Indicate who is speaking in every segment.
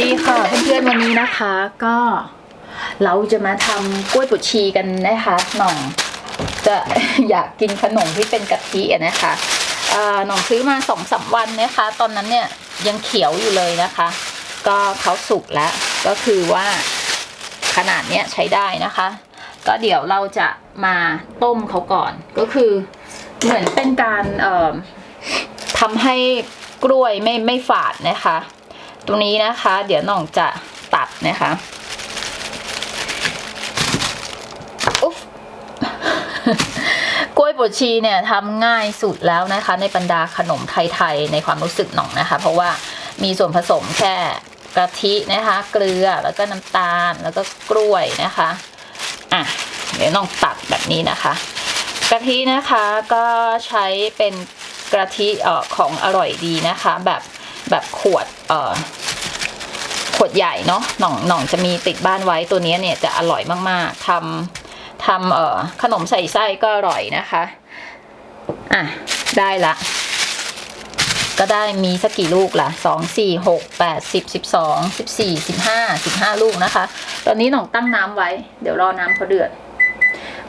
Speaker 1: ดีค่ะเพื่อนๆวันนี้นะคะก็เราจะมาทำกล้วยบดชีกันนะคะหน่องจะอยากกินขนมที่เป็นกะทิอะนะคะหน่องซื้อมาสองสามวันนะคะ ตอนนั้นเนี่ยยังเขียวอยู่เลยนะคะ ก็เขาสุกแล้วก็คือว่าขนาดเนี้ยใช้ได้นะคะ ก็เดี๋ยวเราจะมาต้มเขาก่อนก็คือเหมือนเป็นการทำให้กล้วยไม่ไม่ฝาดนะคะ ตรงนี้นะคะ เดี๋ยวน้องจะตัดนะคะอุ๊บกล้วยบดชีเนี่ยทำง่ายสุดแล้วนะคะ ในบรรดาขนมไทยๆในความรู้สึกหน่องนะคะ เพราะว่ามีส่วนผสมแค่กะทินะคะ เกลือแล้วก็น้ำตาลแล้วก็กล้วยนะคะอะเดี๋ยวน้องตัดแบบนี้นะคะกะทินะคะก็ใช้เป็นกะทิเอ่อของอร่อยดีนะคะ แบบ แบบขวดเอ่อขวดใหญ่เนาะหน่องหน่องจะมีติดบ้านไว้ตัวนี้เนี่ยจะอร่อยมากๆทำทำเอ่อขนมใส่ไส้ก็อร่อยนะคะอะได้ละ ก็ได้มีสักกี่ลูกละสองสี่หกแปดสิบสิบสองสิบสี่สิบห้าสิบห้าลูกนะคะ ตอนนี้หน่องตั้งน้ำไว้ เดี๋ยวรอน้ำเขาเดือด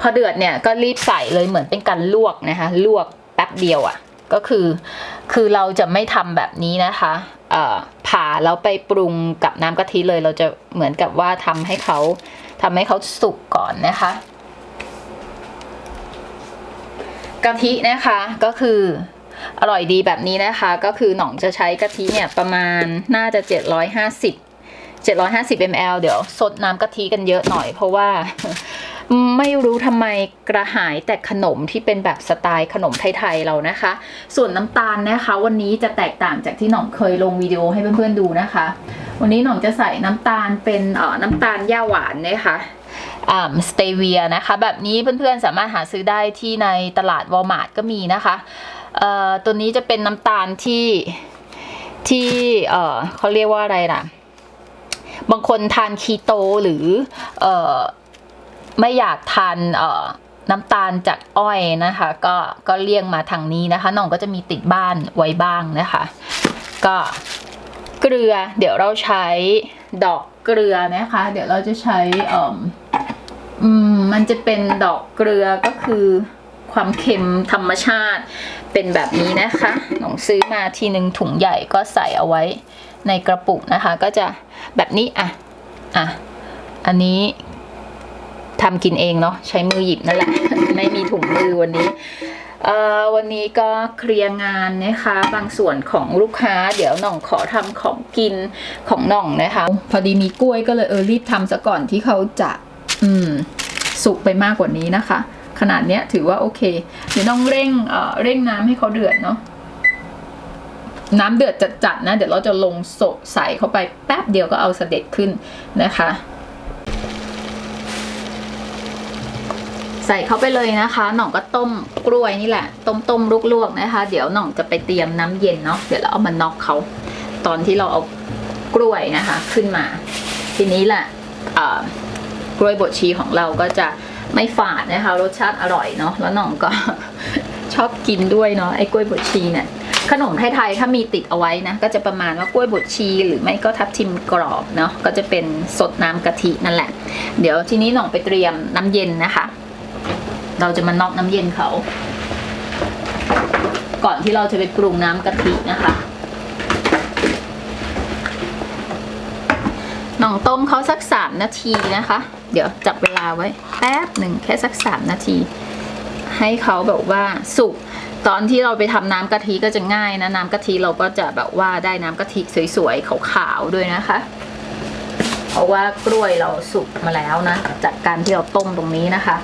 Speaker 1: พอเดือดเนี่ยก็รีบใส่เลยเหมือนเป็นการลวกนะคะ ลวกแป๊บเดียวอะ่ะ ก็คือ คือเราจะไม่ทำแบบนี้นะคะเอ่อผ่าแล้วไปปรุงกับน้ำกะทิเลย เราจะเหมือนกับว่าทำให้เขาทำให้เขาสุกก่อนนะคะกะทินะคะก็คืออร่อยดีแบบนี้นะคะ ก็คือหน่องจะใช้กะทิเนี่ยประมาณน่าจะ 750 750 ml เดี๋ยวซดน้ำกะทิกันเยอะหน่อยเพราะว่า ไม่รู้ทำไมกระหายแต่ขนมที่เป็นแบบสไตล์ขนมไทยๆเรานะคะ ส่วนน้ำตาลนะคะ วันนี้จะแตกต่างจากที่หน่องเคยลงวิดีโอให้เพื่อนๆดูนะคะ วันนี้หน่องจะใส่น้ำตาลเป็นเอ่อน้ำตาลย่าหวานนะคะอ่าสเตเวียนะคะ แบบนี้เพื่อนๆสามารถหาซื้อได้ที่ในตลาดวอลมาร์ทก็มีนะคะเอ่อตัวนี้จะเป็นน้ำตาลที่ที่เอ่อเขาเรียกว่าอะไรล่ะ บางคนทานคีโตหรือเอ่อ ไม่อยากทานเอ่อน้ำตาลจากอ้อยนะคะ ก็ก็เลี่ยงมาทางนี้นะคะน้องก็จะมีติดบ้านไว้บ้างนะคะ ก็เกลือเดี๋ยวเราใช้ดอกเกลือนะคะ เดี๋ยวเราจะใช้อ่ออืมมันจะเป็นดอกเกลือก็คือความเค็มธรรมชาติเป็นแบบนี้นะคะหนองซื้อมาทีหนึ่งถุงใหญ่ก็ใส่เอาไว้ในกระปุกนะคะ ก็จะแบบนี้อะอะอันนี้ ทำกินเองเนาะใช้มือหยิบนั่นแหละ ไม่มีถุงมือวันนี้เอ่อวันนี้ก็เคลียร์งานนะคะ บางส่วนของลูกค้า เดี๋ยวหน่องขอทำของกินของหน่องนะคะ พอดีมีกล้วยก็เลยเออรีบทำซะก่อนที่เขาจะ อืม สุกไปมากกว่านี้นะคะ ขนาดเนี้ยถือว่าโอเค เดี๋ยวต้องเร่งเอ่อเร่งน้ำให้เขาเดือดเนาะน้ำเดือดจัดๆนะ เดี๋ยวเราจะลงโสใส่เข้าไปแป๊บเดียวก็เอาเสด็จขึ้นนะคะ ใส่เข้าไปเลยนะคะ หน่องก็ต้มกล้วยนี่แหละ ต้มต้มลวกๆนะคะ เดี๋ยวหน่องจะไปเตรียมน้ำเย็นเนาะ เดี๋ยวเราเอามาน็อกเขา ตอนที่เราเอากล้วยนะคะ ขึ้นมา ทีนี้แหละกล้วยบดชีของเราก็จะไม่ฝาดนะคะ รสชาติอร่อยเนาะ แล้วหน่องก็ชอบกินด้วยเนาะ ไอ้กล้วยบดชีเนี่ย ขนมไทยๆ ถ้ามีติดเอาไว้นะ ก็จะประมาณว่ากล้วยบดชี หรือไม่ก็ทับทิมกรอบเนาะ ก็จะเป็นสดน้ำกะทินั่นแหละ เดี๋ยวทีนี้หน่องไปเตรียมน้ำเย็นนะคะ เราจะมานอกน้ำเย็นเขา ก่อนที่เราจะไปปรุงน้ำกะทินะคะหน่องต้มเขาสักสามนาทีนะคะ เดี๋ยวจับเวลาไว้ แป๊บหนึ่งแค่สักสามนาที ให้เขาแบบว่าสุกตอนที่เราไปทำน้ำกะทิก็จะง่ายนะ น้ำกะทิเราก็จะแบบว่าได้น้ำกะทิสวยๆขาวๆด้วยนะคะ เพราะว่ากล้วยเราสุกมาแล้วนะ จากการที่เราต้มตรงนี้นะคะ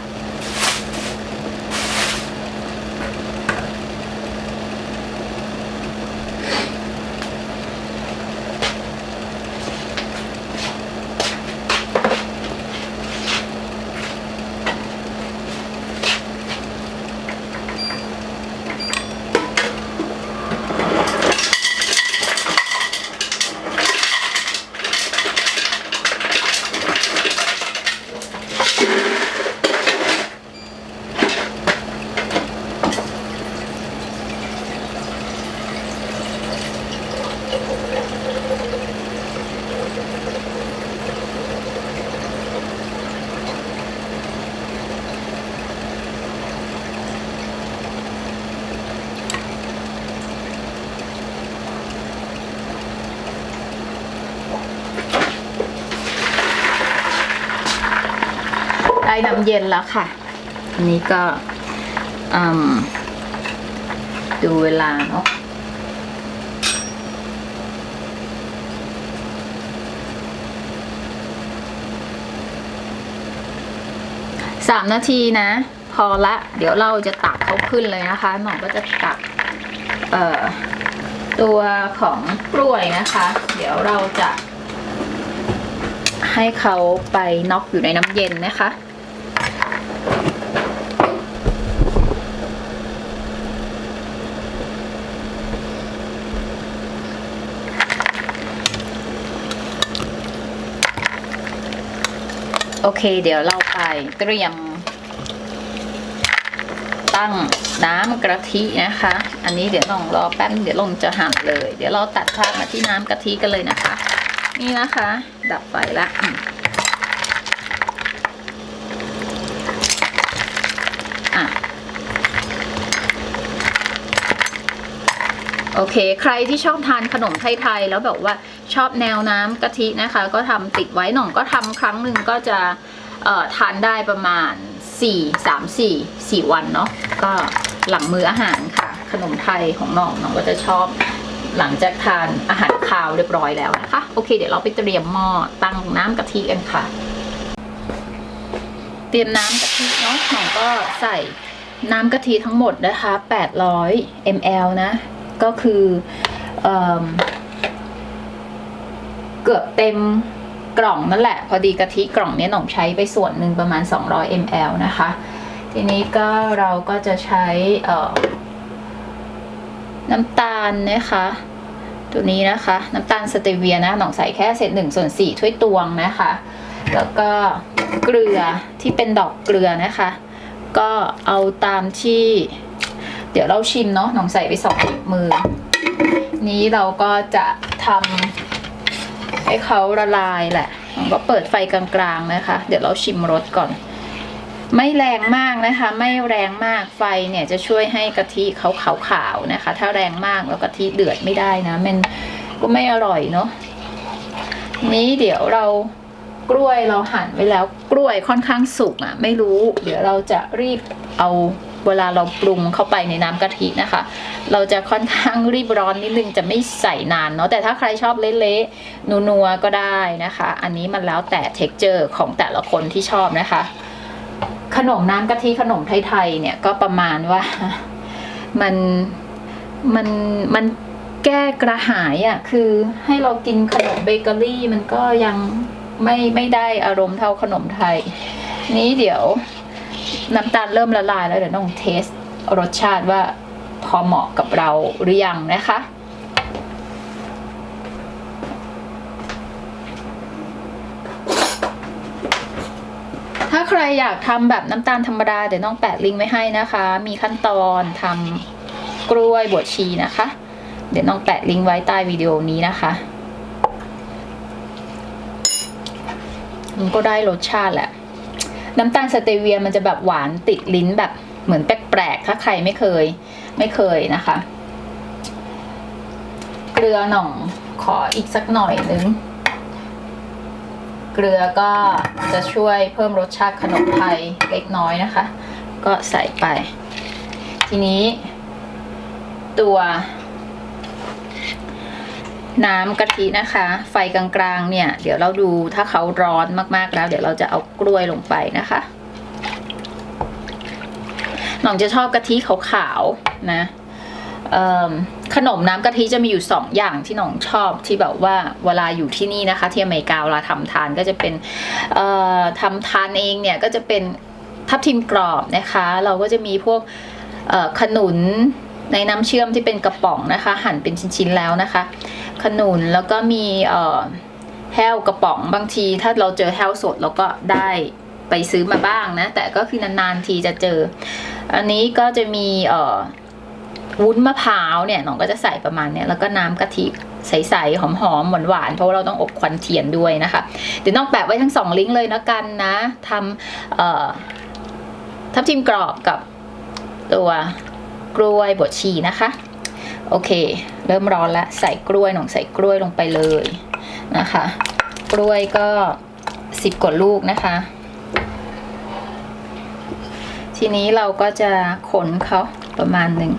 Speaker 1: ได้น้ำเย็นแล้วค่ะ อันนี้ก็ดูเวลาเนาะสามนาทีนะ พอละ เดี๋ยวเราจะตักเขาขึ้นเลยนะคะ หน่องก็จะตักเอ่อตัวของกล้วยนะคะ เดี๋ยวเราจะให้เขาไปน็อกอยู่ในน้ำเย็นนะคะ โอเค เดี๋ยวเราไปเตรียม ตั้งน้ำกะทินะคะ อันนี้เดี๋ยวลองรอแป๊บเดี๋ยวลงจะหั่นเลย เดี๋ยวเราตัดภาพมาที่น้ำกะทิกันเลยนะคะ นี่นะคะ ดับไฟละอะโอเค ใครที่ชอบทานขนมไทยๆ แล้วแบบว่า ชอบแนวน้ำกะทินะคะ ก็ทำติดไว้หน่องก็ทำครั้งหนึ่งก็จะทานได้ประมาณ 4 3 4 4 วันเนาะก็หลังมื้ออาหารค่ะ ขนมไทยของน้องน้องก็จะชอบหลังจากทานอาหารคาวเรียบร้อยแล้วนะคะ โอเค เดี๋ยวเราไปเตรียมหม้อตั้งน้ำกะทิกันค่ะ เตรียมน้ำกะทิเนาะน้องก็ใส่น้ำกะทิทั้งหมดนะคะ 800 ml นะ ก็คือเอิ่ม เกือบเต็มกล่องนั่นแหละ พอดีกะทิกล่องนี้หน่องใช้ไปส่วนหนึ่งประมาณ 200 ml นะคะ ทีนี้ก็เราก็จะใช้น้ำตาลนะคะ ตัวนี้นะคะ น้ำตาลสเตเวียนะหน่องใส่แค่เศษหนึ่งส่วนสี่ถ้วยตวงนะคะ แล้วก็เกลือที่เป็นดอกเกลือนะคะ ก็เอาตามที่ เดี๋ยวเราชิมเนาะหน้องใส่ไปสองมือ นี้เราก็จะทำ ให้เขาละลายแหละหน้องก็เปิดไฟกลางๆนะคะ เดี๋ยวเราชิมรสก่อน ไม่แรงมากนะคะ ไม่แรงมากไฟเนี่ยจะช่วยให้กะทิเขาขาวๆนะคะ ถ้าแรงมากแล้วกะทิเดือดไม่ได้นะ มันก็ไม่อร่อยเนาะนี้เดี๋ยวเรากล้วยเราหั่นไว้แล้วกล้วยค่อนข้างสุกอะ ไม่รู้ เดี๋ยวเราจะรีบเอา เวลาเราปรุงเข้าไปในน้ำกะทินะคะ เราจะค่อนข้างรีบร้อนนิดนึงจะไม่ใส่นานเนาะแต่ถ้าใครชอบเละๆนัวๆก็ได้นะคะ อันนี้มันแล้วแต่ texture ของแต่ละคนที่ชอบนะคะ ขนมน้ำกะทิขนมไทยๆเนี่ยก็ประมาณว่ามันมันมันแก้กระหายอะ่ะคือให้เรากินขนมเบเกอรี่มันก็ยังไม่ไม่ได้อารมณ์เท่าขนมไทย นี้เดี๋ยว น้ำตาลเริ่มละลายแล้วเดี๋ยวต้องเทสรสชาติว่าพอเหมาะกับเราหรือยังนะคะถ้าใครอยากทำแบบน้ำตาลธรรมดา เดี๋ยวน้องแปะลิงก์ไว้ให้นะคะ มีขั้นตอนทำกล้วยบวชชีนะคะ เดี๋ยวน้องแปะลิงก์ไว้ใต้วิดีโอนี้นะคะมันก็ได้รสชาติแหละ น้ำตาลสเตเวียมันจะแบบหวานติดลิ้นแบบเหมือนแปลกๆถ้าใครไม่เคย ไม่เคยนะคะ เกลือหน่องขออีกสักหน่อยนึง เกลือก็จะช่วยเพิ่มรสชาติขนมไทยเล็กน้อยนะคะ ก็ใส่ไป ทีนี้ ตัว น้ำกะทินะคะ ไฟกลางๆเนี่ย เดี๋ยวเราดูถ้าเขาร้อนมากๆแล้ว เดี๋ยวเราจะเอากล้วยลงไปนะคะหน่องจะชอบกะทิขาวๆนะขนมน้ำกะทิจะมีอยู่สองอย่างที่หน่องชอบที่แบบว่าเวลาอยู่ที่นี่นะคะ ที่อเมริกาเวลาทำทานก็จะเป็นทำทานเองเนี่ยก็จะเป็นทับทิมกรอบนะคะ เราก็จะมีพวกขนุนในน้ำเชื่อมที่เป็นกระป๋องนะคะ หั่นเป็นชิ้นๆแล้วนะคะ ขนุนแล้วก็มีเอ่อแห้วกระป๋องบางที ถ้าเราเจอแห้วสดเราก็ได้ไปซื้อมาบ้างนะ แต่ก็คือนานๆทีจะเจอ อันนี้ก็จะมีเอ่อวุ้นมะพร้าวเนี่ยน้องก็จะใส่ประมาณเนี้ยแล้วก็น้ำกะทิใสๆหอมๆหวานๆเพราะว่าเราต้องอบควันเทียนด้วยนะคะเดี๋ยวน้องแปะไว้ทั้งสองลิงก์เลยนะกันนะทำเอ่อทับทิมกรอบกับตัวกล้วยบดชีนะคะ โอเค เริ่มร้อนแล้วใส่กล้วยหนองใส่กล้วยลงไปเลยนะคะ กล้วยก็สิบกว่าลูกนะคะ ทีนี้เราก็จะขนเขาประมาณหนึ่ง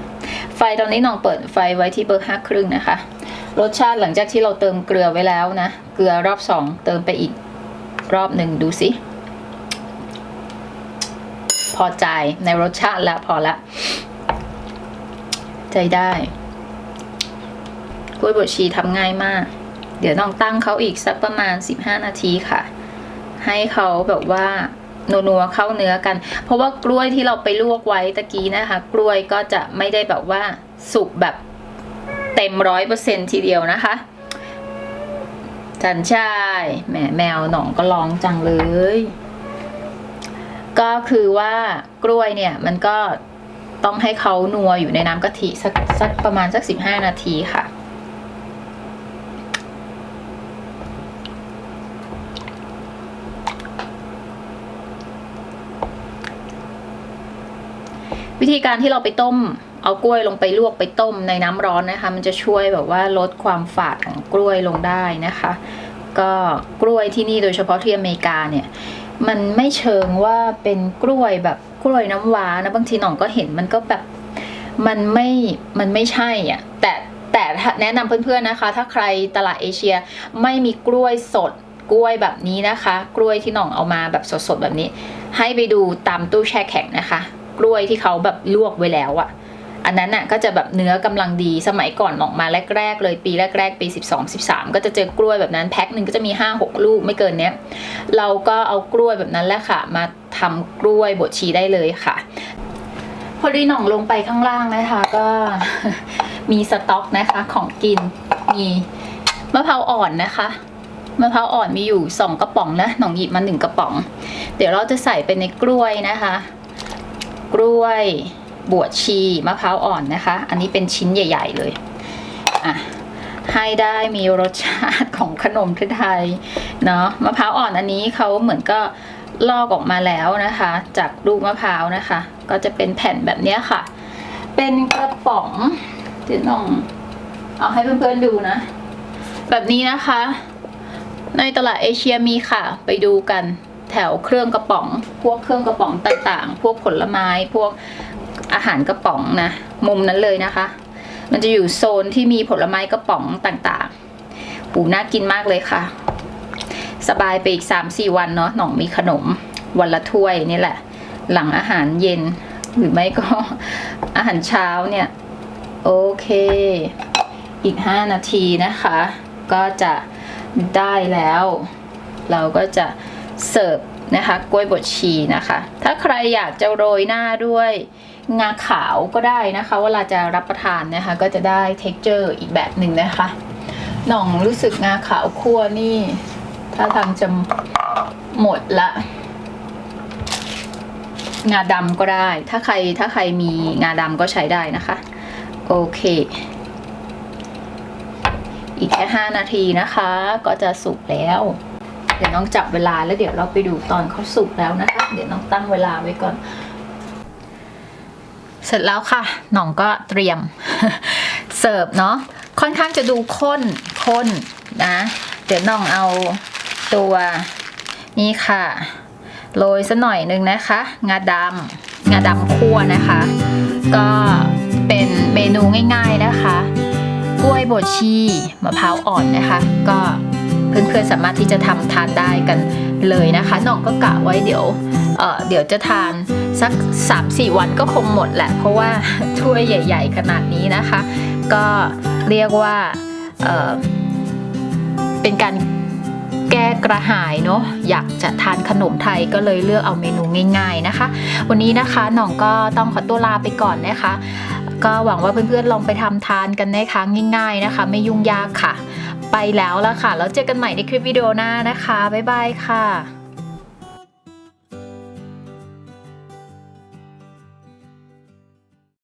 Speaker 1: ไฟตอนนี้น้องเปิดไฟไว้ที่เบอร์ห้าครึ่งนะคะ รสชาติหลังจากที่เราเติมเกลือไว้แล้วนะ เกลือรอบสองเติมไปอีกรอบหนึ่งดูสิพอใจในรสชาติแล้วพอละ ใจได้ กล้วยบดชีทำง่ายมาก เดี๋ยวต้องตั้งเขาอีกสักประมาณ 15 นาทีค่ะ ให้เขาแบบว่านัวๆเข้าเนื้อกัน เพราะว่ากล้วยที่เราไปลวกไว้ตะกี้นะคะ กล้วยก็จะไม่ได้แบบว่าสุกแบบเต็มร้อยเปอร์เซ็นทีเดียวนะคะ จันชายแหมแมวหนองก็ร้องจังเลย ก็คือว่ากล้วยเนี่ยมันก็ต้องให้เขานัวอยู่ในน้ำกะทิสักสักประมาณสัก 15 นาทีค่ะ วิธีการที่เราไปต้ม เอากล้วยลงไปลวกไปต้มในน้ำร้อนนะคะ มันจะช่วยแบบว่าลดความฝาดของกล้วยลงได้นะคะ ก็กล้วยที่นี่โดยเฉพาะที่อเมริกาเนี่ยมันไม่เชิงว่าเป็นกล้วยแบบกล้วยน้ำว้านะบางทีหน่องก็เห็นมันก็แบบมันไม่มันไม่ใช่อะแต่แต่แนะนำเพื่อนๆนะคะ ถ้าใครตลาดเอเชียไม่มีกล้วยสดกล้วยแบบนี้นะคะ กล้วยที่หน่องเอามาแบบสดๆแบบนี้ ให้ไปดูตามตู้แช่แข็งนะคะ กล้วยที่เขาแบบลวกไว้แล้วอะอันนั้นน่ะก็จะแบบเนื้อกำลังดีสมัยก่อนออกมาแรกๆเลยปีแรกๆปี 12 13 ก็จะเจอกล้วยแบบนั้นแพ็คหนึ่งก็จะมี 5-6 ลูกไม่เกินเนี้ยเราก็เอากล้วยแบบนั้นแหละค่ะ มาทำกล้วยบดชีได้เลยค่ะ พอดีหน่องลงไปข้างล่างนะคะ ก็มีสต็อกนะคะของกินมีมะพร้าวอ่อนนะคะมะพร้าวอ่อนมีอยู่สองกระป๋องนะหน่องหยิบมาหนึ่งกระป๋อง เดี๋ยวเราจะใส่ไปในกล้วยนะคะ กล้วยบวชชีมะพร้าวอ่อนนะคะ อันนี้เป็นชิ้นใหญ่ ๆ เลยอะให้ได้มีรสชาติของขนมไทยเนาะมะพร้าวอ่อนอันนี้เขาเหมือนก็ลอกออกมาแล้วนะคะ จากลูกมะพร้าวนะคะ ก็จะเป็นแผ่นแบบนี้ค่ะ เป็นกระป๋องเดี๋ยวน้องเอาให้เพื่อนๆดูนะ แบบนี้นะคะ ในตลาดเอเชียมีค่ะ ไปดูกัน แถวเครื่องกระป๋อง พวกเครื่องกระป๋องต่างๆ พวกผลไม้ พวกอาหารกระป๋องนะ มุมนั้นเลยนะคะ มันจะอยู่โซนที่มีผลไม้กระป๋องต่างๆหูน่ากินมากเลยค่ะ สบายไปอีกสามสี่วันเนาะหน่องมีขนมวันละถ้วยนี่แหละ หลังอาหารเย็น หรือไม่ก็อาหารเช้าเนี่ย โอเค อีก 5 นาทีนะคะ ก็จะได้แล้ว เราก็จะ เสิร์ฟนะคะกล้วยบดชีนะคะ ถ้าใครอยากจะโรยหน้าด้วยงาขาวก็ได้นะคะ เวลาจะรับประทานนะคะ ก็จะได้ t e x t อร์อีกแบบหนึ่งนะคะหน่องรู้สึกงาขาวคั่วนี่ ถ้าทางจะหมดละ งาดำก็ได้ ถ้าใครถ้าใครมีงาดำก็ใช้ได้นะคะ โอเค อีกแค่ 5 นาทีนะคะ ก็จะสุกแล้ว เดี๋ยวน้องจับเวลาแล้วเดี๋ยวเราไปดูตอนเขาสุกแล้วนะคะ เดี๋ยวน้องตั้งเวลาไว้ก่อน เสร็จแล้วค่ะน้องก็เตรียมเสิร์ฟเนาะค่อนข้างจะดูข้นข้นนะ เดี๋ยวน้องเอาตัวนี่ค่ะโรยสัหน่อยนึงนะคะ งาดำงาดำคั่วนะคะ ก็เป็นเมนูง่าย ๆนะคะ กล้วยบดชีมะพร้าวอ่อนนะคะ ก็ เพื่อนๆสามารถที่จะทำทานได้กันเลยนะคะน้องก็กะไว้เดี๋ยวเเดี๋ยวจะทานสัก 3-4 วันก็คงหมดแหละ เพราะว่าถ้วยใหญ่ ๆ ขนาดนี้นะคะ ก็เรียกว่าเเป็นการแก้กระหายเนาะอยากจะทานขนมไทยก็เลยเลือกเอาเมนูง่ายๆนะคะ วันนี้นะคะน้องก็ต้องขอตัวลาไปก่อนนะคะ ก็หวังว่าเพื่อนๆลองไปทำทานกันนะคะง่าย ๆนะคะ ไม่ยุ่งยากค่ะ ไปแล้วละค่ะ แล้วเจอกันใหม่ในคลิปวิดีโอหน้านะคะ บ๊ายบายค่ะ